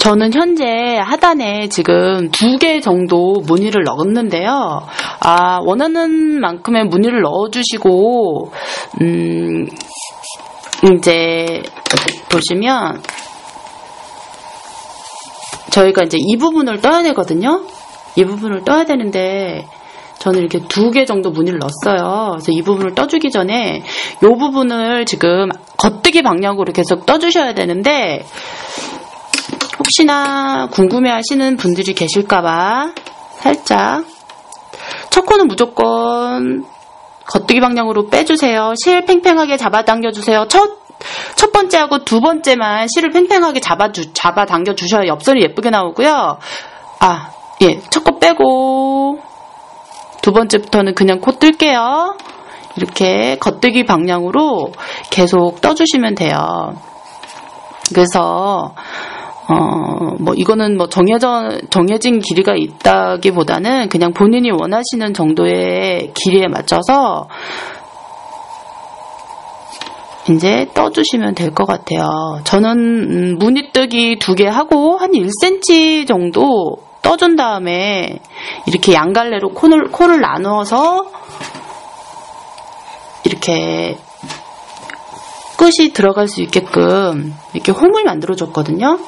저는 현재 하단에 지금 두 개 정도 무늬를 넣었는데요. 아, 원하는 만큼의 무늬를 넣어주시고, 음, 이제, 보시면, 저희가 이제 이 부분을 떠야 되거든요. 이 부분을 떠야 되는데, 저는 이렇게 두 개 정도 무늬를 넣었어요. 그래서 이 부분을 떠주기 전에 이 부분을 지금 겉뜨기 방향으로 계속 떠주셔야 되는데 혹시나 궁금해 하시는 분들이 계실까봐 살짝 첫 코는 무조건 겉뜨기 방향으로 빼주세요. 실 팽팽하게 잡아당겨주세요. 첫, 첫 번째하고 두 번째만 실을 팽팽하게 잡아주, 잡아당겨 주셔야 옆선이 예쁘게 나오고요. 아, 예, 첫 코 빼고 두 번째부터는 그냥 코 뜰게요. 이렇게 겉뜨기 방향으로 계속 떠주시면 돼요. 그래서 어, 뭐, 이거는 뭐 정해져, 정해진 길이가 있다기보다는 그냥 본인이 원하시는 정도의 길이에 맞춰서 이제 떠주시면 될 것 같아요. 저는, 음, 무늬뜨기 두 개 하고 한 1cm 정도 떠준 다음에 이렇게 양갈래로 코를, 코를 나누어서 이렇게 끝이 들어갈 수 있게끔 이렇게 홈을 만들어줬거든요.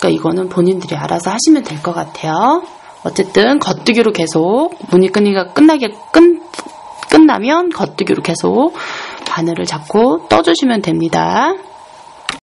그러니까 이거는 본인들이 알아서 하시면 될 것 같아요. 어쨌든 겉뜨기로 계속 무늬끈이가 끝나게 끝, 끝나면 겉뜨기로 계속 바늘을 잡고 떠주시면 됩니다.